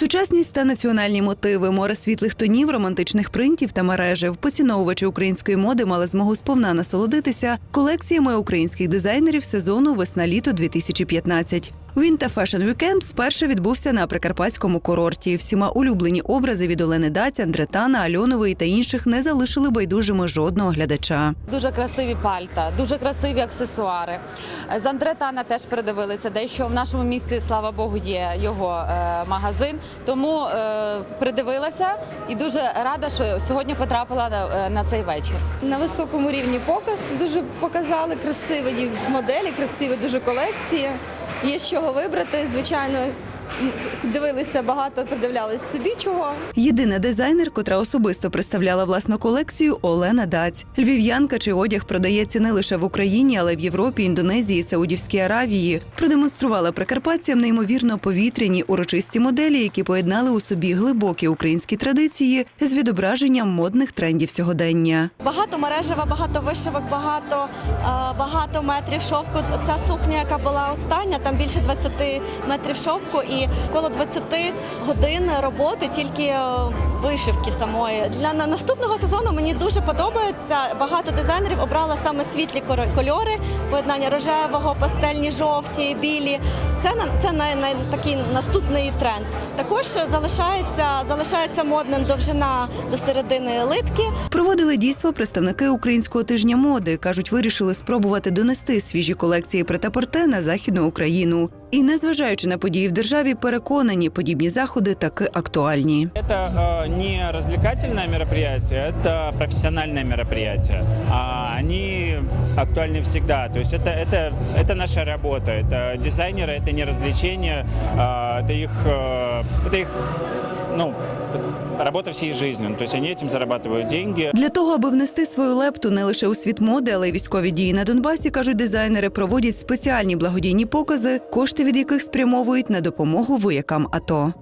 Сучасність та національні мотиви, море світлих тонів, романтичних принтів та мережів. Поціновувачі української моди мали змогу сповна насолодитися колекціями українських дизайнерів сезону весна-літо 2015. Winter Fashion Weekend вперше відбувся на прикарпатському курорті. Всіма улюблені образи від Олени Даць, Андретана, Альонової та інших не залишили байдужими жодного глядача. Дуже красиві пальта, дуже красиві аксесуари. З Андретана теж придивилися. Дещо в нашому місті, слава Богу, є його е, магазин. Тому е, придивилася і дуже рада, що сьогодні потрапила на, е, на цей вечір. На високому рівні показ дуже показали красиві моделі, красиві дуже колекції. Є з чого вибрати. Звичайно, дивилися багато, придивлялись собі чого. Єдина дизайнер, котра особисто представляла власну колекцію Олена Даць. Львів'янка чи одяг продається не лише в Україні, але й в Європі, Індонезії, Саудівській Аравії. Продемонструвала прикарпатцям неймовірно повітряні урочисті моделі, які поєднали у собі глибокі українські традиції з відображенням модних трендів сьогодення. Багато мережева, багато вишивок, багато, е, багато метрів шовку. Ця сукня, яка була остання, там більше 20 метрів шовку і коло 20 годин роботи тільки е, вишивки самої. Для наступного сезону мені дуже подобається. Багато дизайнерів обрала саме світлі кольори, поєднання рожевого, пастельні жовті, білі. Це це най, най, такий наступний тренд. Також залишається залишається модним довжина до середини литки. Проводили дійство представники українського тижня моди. кажуть, вирішили спробувати донести свіжі колекції претапорте на західну Україну. І незважаючи на події в державі, переконані, подібні заходи таки актуальні. Это э, не развлекательное мероприятие, это профессиональное мероприятие. А они актуальны всегда. То есть это, это, это наша работа. Это дизайнеры, это не развлечение, а, это их, э, это их ну, Робота всієї життя. Ну, То есть они этим зарабатывают деньги. Для того, аби внести свою лепту не лише у світ моди, але й військові дії на Донбасі, кажуть дизайнери, проводять спеціальні благодійні покази, кошти від яких спрямовують на допомогу воякам АТО.